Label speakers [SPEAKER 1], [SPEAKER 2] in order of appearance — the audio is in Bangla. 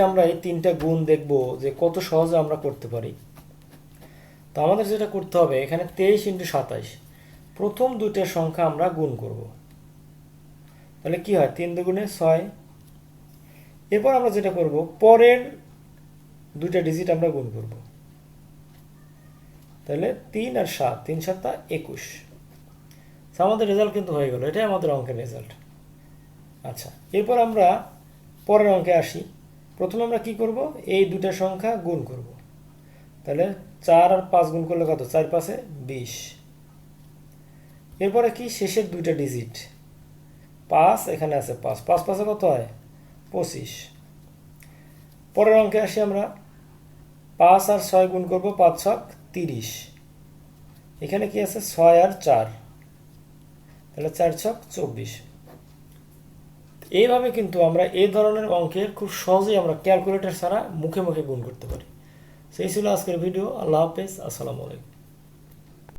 [SPEAKER 1] আমরা এই তিনটা গুণ দেখব যে কত সহজে আমরা করতে পারি। তো আমাদের যেটা করতে হবে, এখানে তেইশ ইন্টু সাতাইশ। প্রথম দুইটার সংখ্যা আমরা গুণ করব। তাহলে কি হয়? তিন দুগুণে ছয়। এরপর আমরা যেটা করব, পরের দুইটা ডিজিট আমরা গুণ করব। তাহলে তিন আর সাত, তিন সাতটা একুশ। আমাদের রেজাল্ট কিন্তু হয়ে গেল, এটাই আমাদের অঙ্কের রেজাল্ট আচ্ছা এরপর আমরা পরের অঙ্কে আসি। প্রথমে আমরা কি করব? এই দুটা সংখ্যা গুণ করব। তাহলে চার আর পাঁচ গুণ করলে কত? চার পাঁচে বিশ। এরপরে কি? শেষের দুইটা ডিজিট পাঁচ এখানে আছে পাঁচ। পাঁচ পাঁচে কত হয়? পঁচিশ। পরের অঙ্কে আসি আমরা। পাঁচ আর ছয় গুণ করব পাঁচ ছক তিরিশ। এখানে কি আছে? ছয় আর চার। তাহলে চার ছক চব্বিশ। এইভাবে কিন্তু আমরা এই ধরনের অঙ্কের খুব সহজেই আমরা ক্যালকুলেটর ছাড়া মুখে মুখে গুণ করতে পারি। সেই ছিল আজকের ভিডিও আল্লাহ হাফেজ। আসসালামু আলাইকুম।